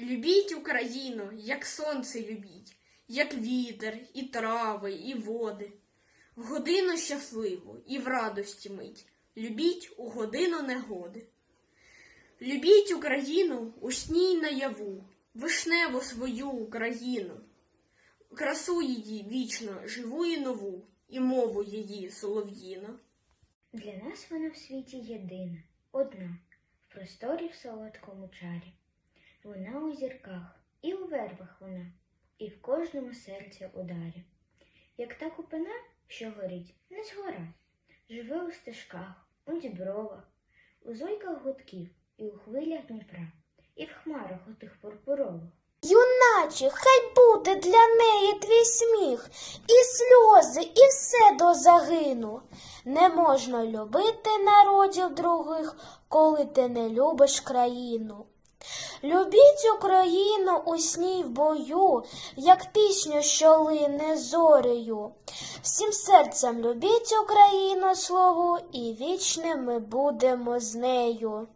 Любіть Україну, як сонце любіть, як вітер, і трави, і води. В годину щасливу і в радості мить. Любіть у годину негоди. Любіть Україну у сні й наяву, вишневу свою Україну, красу її вічно, живу і нову, і мову її солов'їну. Для нас вона в світі єдина, одна, в просторі в солодкому чарі. Вона у зірках, і у вербах вона, і в кожному серці ударі. Як та купина, що горить, не згора, живе у стежках, у дібровах, у зойках гудків, і у хвилях Дніпра, і в хмарах отих пурпурових. Юначе, хай буде для неї твій сміх, і сльози, і все до загину. Не можна любити народів других, коли ти не любиш країну. Любіть Україну у сні в бою, як пісню, що лине зорею. Всім серцем любіть Україну слову, і вічними будемо з нею.